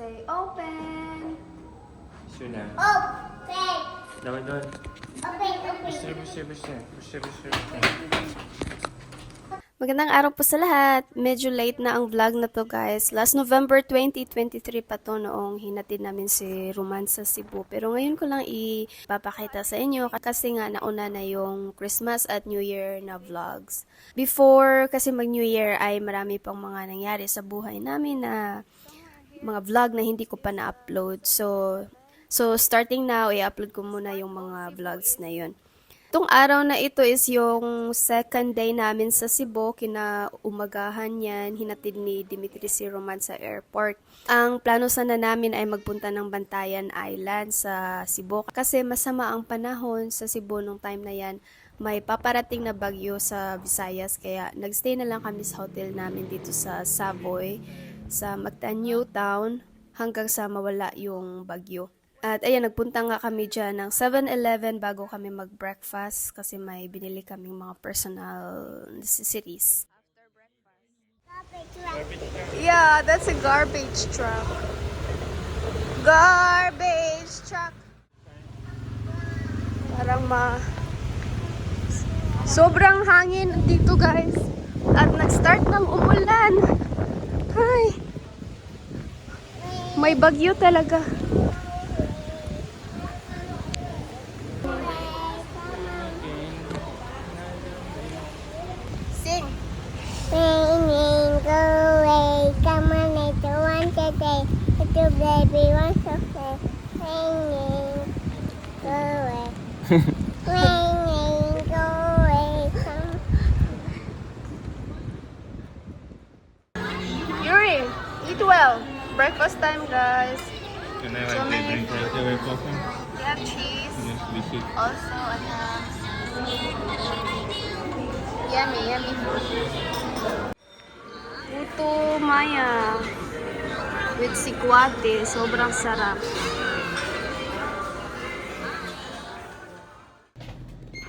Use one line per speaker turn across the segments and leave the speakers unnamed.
Say open.
Сюня.
Open.
Давай, давай.
Open, open.
Быстрее, быстрее, быстрее. Быстрее, быстрее, быстрее.
Magandang araw po sa lahat. Medyo late na ang vlog na to guys. Last November 2023 pa to noong hinatid namin si Roman sa Cebu. Pero ngayon ko lang ipapakita sa inyo kasi nga nauna na yung Christmas at New Year na vlogs. Before kasi mag New Year ay marami pang mga nangyari sa buhay namin na mga vlog na hindi ko pa na-upload. So, so starting now, i-upload ko muna yung mga vlogs na yun. Itong araw na ito is yung second day namin sa Cebu. Kinaumagahan yan, hinatid ni Dimitri si Roman sa airport. Ang plano sana namin ay magpunta ng Bantayan Island sa Cebu. Kasi masama ang panahon sa Cebu nung time na yan. May paparating na bagyo sa Visayas. Kaya nagstay na lang kami sa hotel namin dito sa Savoy, sa Mactan New Town, hanggang sa mawala yung bagyo. At ayan, nagpunta nga kami dyan ng 7-Eleven bago kami mag-breakfast kasi may binili kaming mga personal necessities. Yeah, that's a garbage truck. Garbage truck. Parang ma... Sobrang hangin dito guys. At nag-start ng umulan. Ay. May bagyo talaga. Breakfast time, guys.
Can I
So
like
many
drink right away coffee?
We have cheese.
Yes, we should.
Also, ano, yummy, yummy food. Puto maya with sikwate. Sobrang sarap.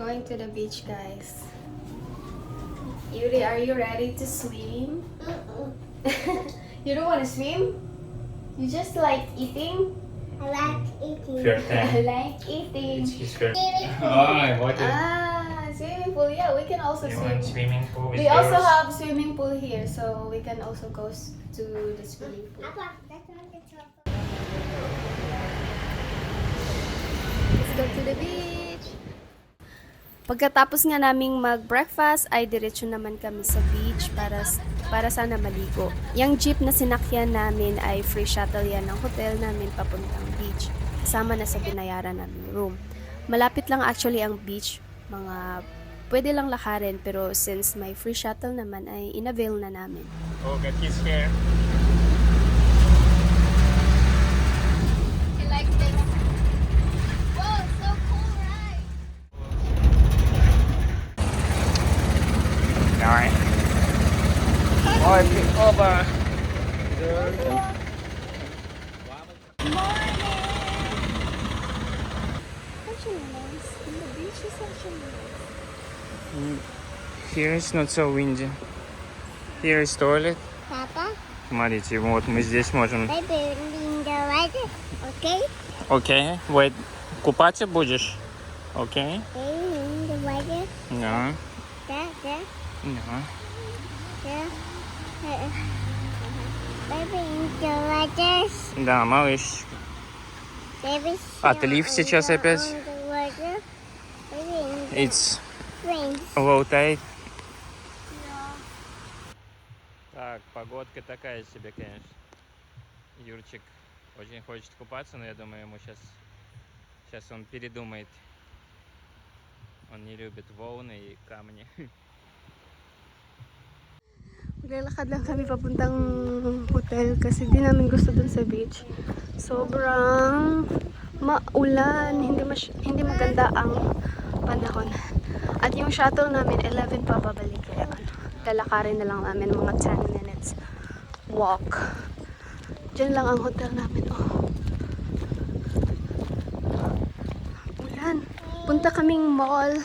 Going to the beach, guys. Yuri, are you ready to swim? you don't want to swim? You just like eating?
I like eating.
Fair
I
time.
like eating.
It's his fair.
Swimming pool.
Ah, what is
Ah, swimming pool. Yeah, we can also
You
swim.
want swimming pool with
We also
girls?
have swimming pool here, so we can also go s- to the swimming pool.
Papa, that's not the top.
Let's go to the beach. Pagkatapos nga naming mag-breakfast, ay diretso naman kami sa beach para para sana maligo. Yung jeep na sinakyan namin ay free shuttle yan ng hotel namin papuntang beach. Kasama na sa binayaran namin room. Malapit lang actually ang beach, mga pwede lang lakarin pero since may free shuttle naman ay inavail na namin.
Oh, got his hair.
Actually nice.
Here is not so windy. Here is toilet.
Papa,
Смотрите, вот мы здесь можем.
baby. Okay?
Окей, wait. Купаться будешь? Окей?
Water.
Да.
There, there,
Да. Да, малыш. Отлив
in
сейчас опять. It's low tide. Так, погодка такая себе, конечно. Юрчик очень хочет купаться, но я думаю, ему сейчас, сейчас он передумает. Он не любит волны и камни.
Maglalakad lang kami papuntang hotel kasi di namin gusto dun sa beach. Sobrang maulan, hindi mas hindi maganda ang panahon. At yung shuttle namin 11 pa pabalik kaya ano, lalakarin na lang namin mga 10 minutes walk. Diyan lang ang hotel namin. Oh. Ulan. Punta kaming mall.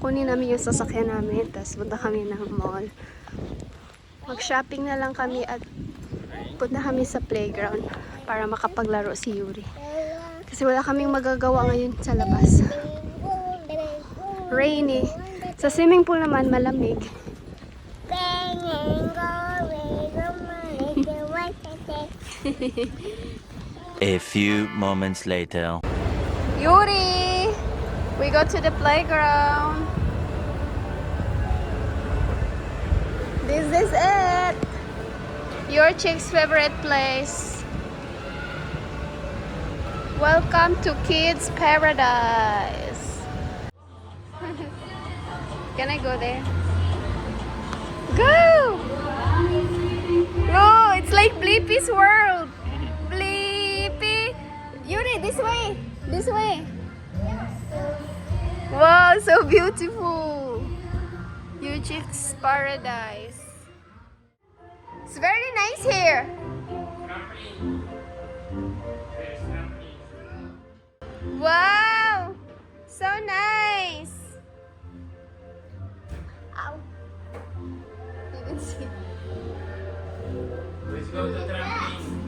Kunin namin yung sasakyan namin, tapos punta kami ng mall. Mag-shopping na lang kami at Punta kami sa playground para makapaglaro si Yuri. Kasi wala kaming magagawa ngayon sa labas. Rainy. Sa swimming pool naman, malamig.
A few moments later.
Yuri! We go to the playground. Is this it. Your chick's favorite place. Welcome to Kids Paradise. Can I go there? Go! No, it's like Blippi's world. Blippi. Yuri, this way. This way. Wow, so beautiful. Your chick's paradise. It's very nice here. Wow, so nice. Ow. Didn't see.
Let's go to trampoline.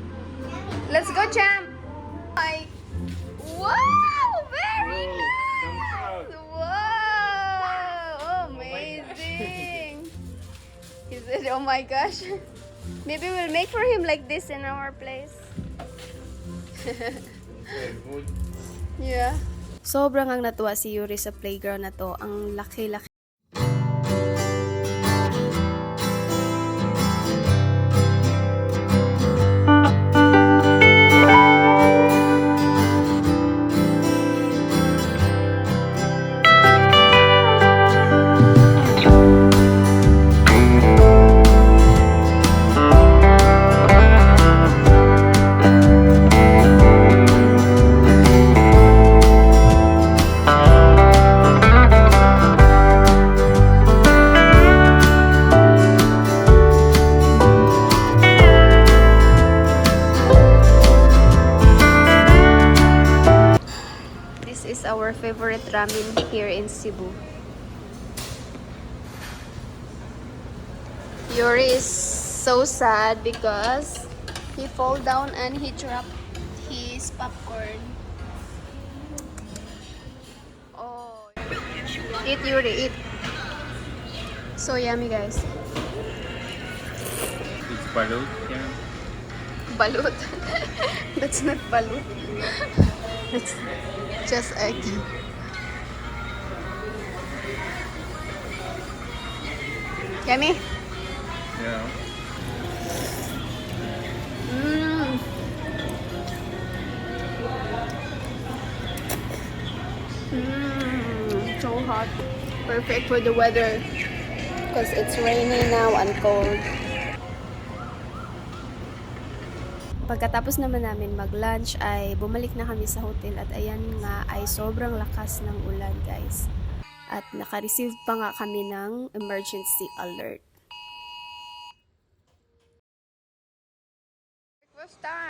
Let's go jump. Hi. Wow, very nice. Wow, amazing. He said, oh my gosh. Maybe we'll make for him like this in our place. Yeah. Sobrang ang natuwa si Yuri sa playground na to. Ang laki-laki. Sad because he fall down and he dropped his popcorn. Oh, eat Yuri, eat. So yummy, guys.
It's balut, yeah.
Balut. That's not balut. That's just egg. Yummy.
Yeah.
Hot. Perfect for the weather. Because it's rainy now and cold. Pagkatapos naman namin mag-lunch ay bumalik na kami sa hotel at ayan nga ay sobrang lakas ng ulan guys. At naka-receive pa nga kami ng emergency alert. Breakfast time!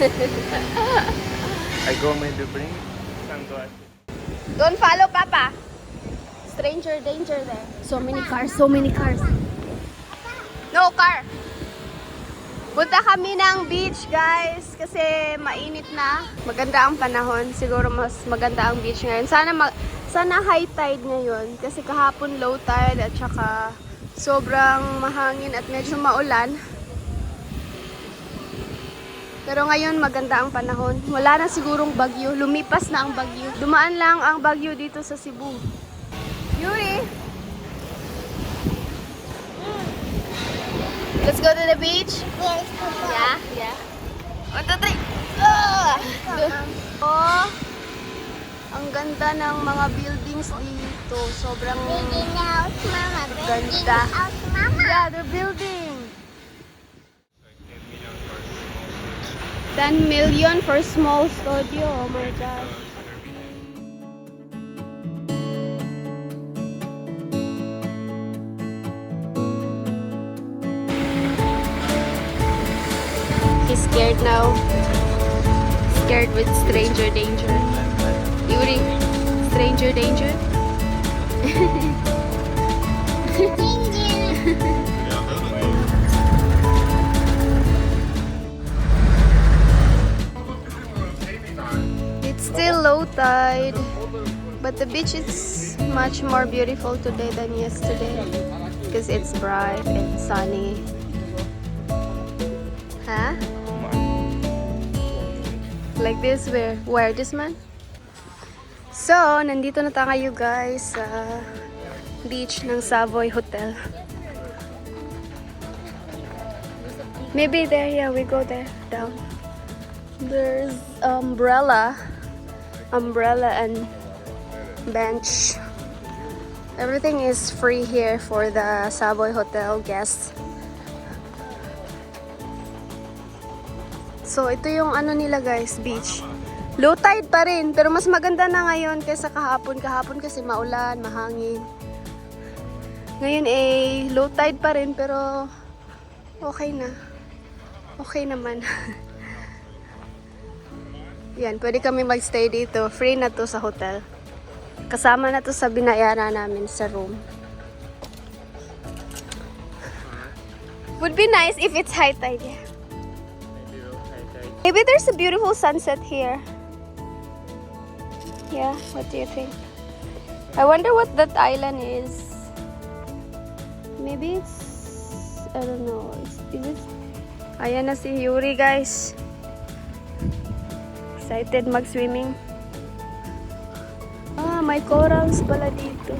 I go maybe bring sunglasses.
Don't follow Papa. Stranger danger there. So many cars, so many cars. No car. Punta kami ng beach, guys, kasi mainit na. Maganda ang panahon. Siguro mas maganda ang beach ngayon. Sana ma- sana high tide ngayon kasi kahapon low tide at saka sobrang mahangin at medyo maulan. Pero ngayon maganda ang panahon. Wala na sigurong bagyo. Lumipas na ang bagyo. Dumaan lang ang bagyo dito sa Cebu. Yuri! Let's go to the beach.
Yes,
Yeah? Yeah. One, two, three. Ah! Oh! Ang ganda ng mga buildings dito. Sobrang...
Building house, mama. Building
Ganda.
house, mama.
Yeah, the building. 10 million for small studio. Oh my god. He's scared now. Scared with stranger danger. Yuri, stranger danger? Tide, but the beach is much more beautiful today than yesterday because it's bright and sunny. Huh? Like this, where? Where? This man? So, nandito na tayo guys sa beach ng Savoy Hotel. Maybe there, yeah, we go there, down. There's umbrella, umbrella and bench. Everything is free here for the Savoy Hotel guests. So, ito yung ano nila guys, beach. Low tide pa rin, pero mas maganda na ngayon kaysa kahapon. Kahapon kasi maulan, mahangin. Ngayon eh, low tide pa rin, pero okay na. Okay naman. Yan, pwede kami magstay dito. Free na to sa hotel. Kasama na to sa binayaran namin sa room. Would be nice if it's high tide. Yeah. Maybe there's a beautiful sunset here. Yeah, what do you think? I wonder what that island is. Maybe it's I don't know. Is, is it? Ayan na si Yuri, guys. Excited mag-swimming. Ah, may corals pala dito.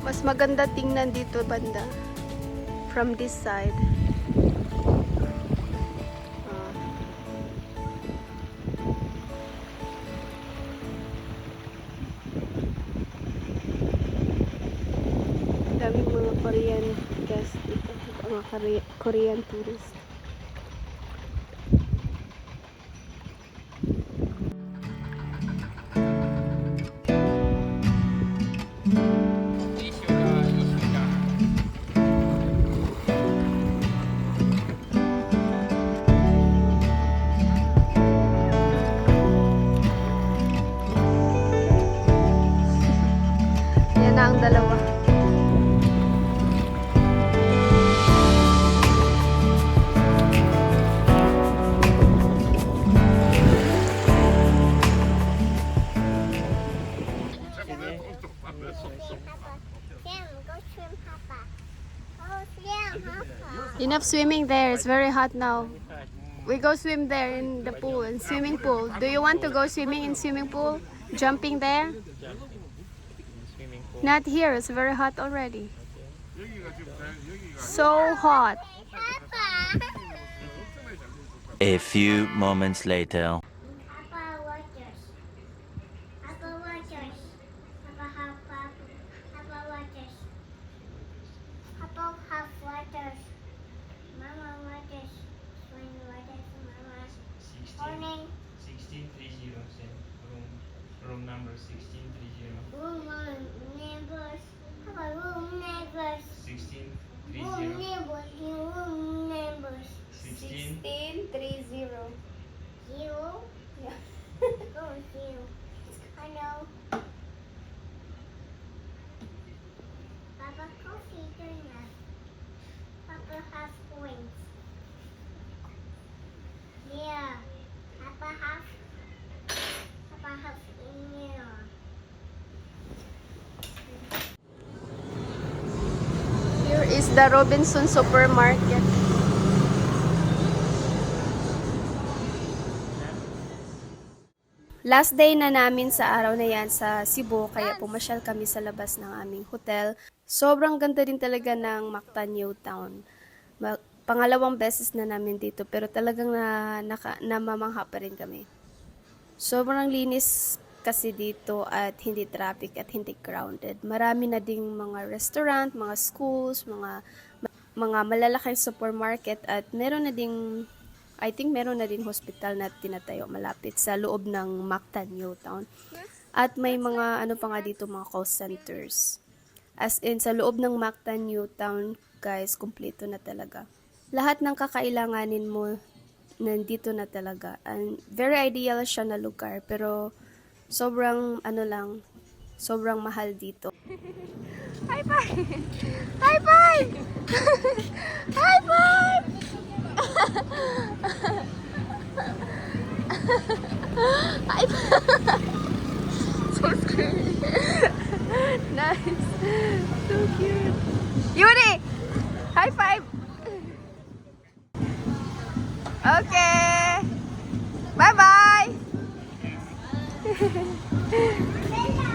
Mas maganda tingnan dito banda. From this side. Ah. daming mga Korean guests dito. Mga Kore- Korean tourists. Enough swimming there. It's very hot now. We go swim there in the pool, in swimming pool. Do you want to go swimming in swimming pool? Jumping there? Not here. It's very hot already. So hot.
A few moments later.
1630.
Zero.
Yeah.
Oh, zero. I know. Papa coffee donut. Papa has points. Yeah. Papa has. Papa has email.
Here is the Robinson Supermarket. Last day na namin sa araw na yan sa Cebu, kaya pumasyal kami sa labas ng aming hotel. Sobrang ganda din talaga ng Mactan New Town. Ma- pangalawang beses na namin dito, pero talagang na, naka, namamangha pa rin kami. Sobrang linis kasi dito at hindi traffic at hindi crowded. Marami na ding mga restaurant, mga schools, mga mga malalaking supermarket at meron na ding I think meron na din hospital na tinatayo malapit sa loob ng Mactan New Town. At may mga ano pa nga dito mga call centers. As in, sa loob ng Mactan Newtown, guys, kumpleto na talaga. Lahat ng kakailanganin mo, nandito na talaga. And very ideal siya na lugar, pero sobrang, ano lang, sobrang mahal dito.
High five! High five! High five! High five! so scary. nice. So cute. Yuri! High five! Okay. Bye-bye!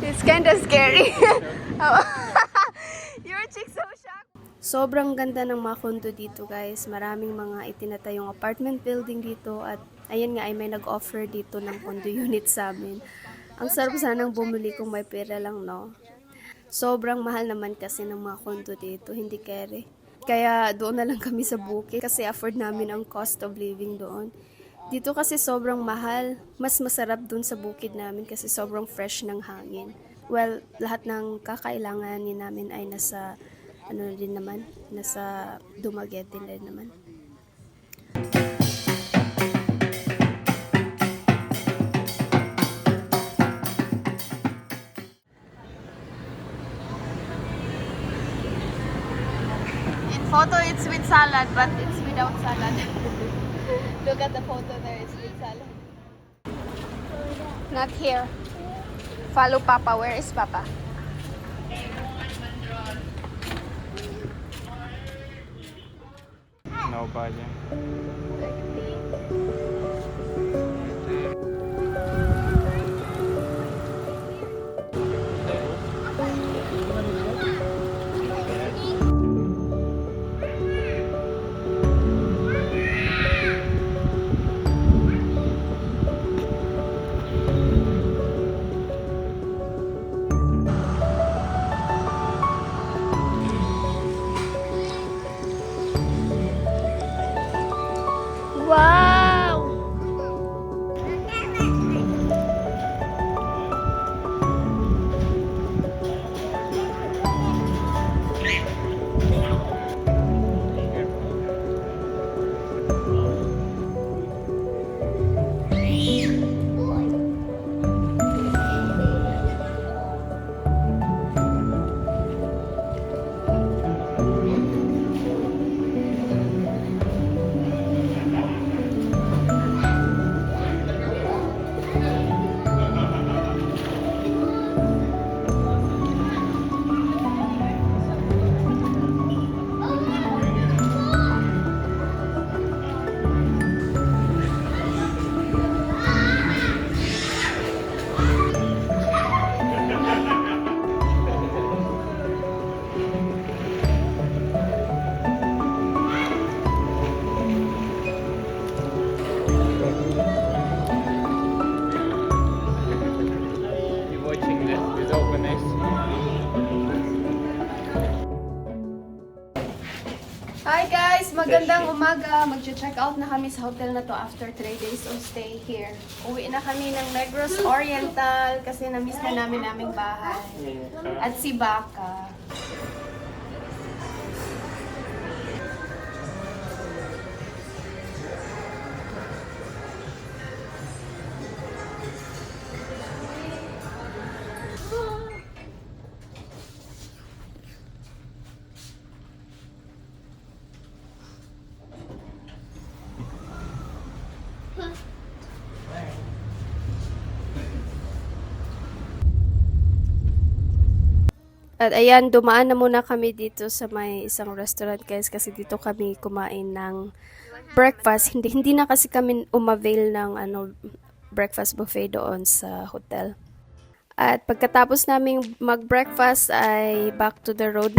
It's kinda scary. Your chick so shocked.
Sobrang ganda ng mga kondo dito guys. Maraming mga itinatayong apartment building dito at ayun nga ay may nag-offer dito ng condo unit sa amin. Ang sarap sanang bumili kung may pera lang no. Sobrang mahal naman kasi ng mga kondo dito, hindi kere. Kaya doon na lang kami sa bukid kasi afford namin ang cost of living doon. Dito kasi sobrang mahal. Mas masarap doon sa bukid namin kasi sobrang fresh ng hangin. Well, lahat ng kakailanganin namin ay nasa ano din naman, nasa Dumaguete din naman.
In photo, it's with salad, but it's without salad. Look at the photo there, it's with salad. Not here. Follow Papa. Where is Papa?
Albânia. Mag-check out na kami sa hotel na to after 3 days of stay here. Uwi na kami ng Negros Oriental kasi na-miss na namin aming bahay. At si Baka. At ayan, dumaan na muna kami dito sa may isang restaurant guys kasi dito kami kumain ng breakfast. Hindi hindi na kasi kami umavail ng ano breakfast buffet doon sa hotel. At pagkatapos naming mag-breakfast ay back to the road.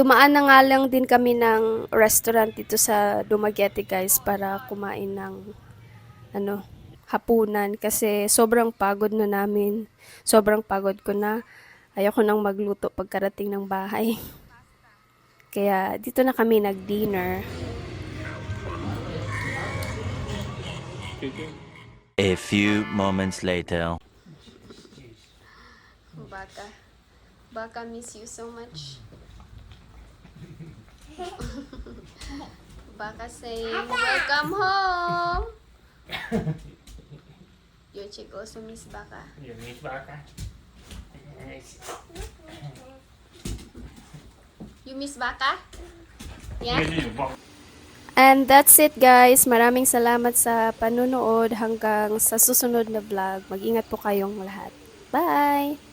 Dumaan na nga lang din kami ng restaurant dito sa Dumaguete guys para kumain ng ano, hapunan kasi sobrang pagod na namin. Sobrang pagod ko na. Ayoko nang magluto pagkarating ng bahay. Kaya dito na kami nag-dinner.
A few moments later.
Baka. Baka miss you so much. Baka saying, welcome home! Yochik also miss Baka.
You miss Baka?
You miss Baka? Yeah? And that's it guys. Maraming salamat sa panunood hanggang sa susunod na vlog. Mag-ingat po kayong lahat. Bye!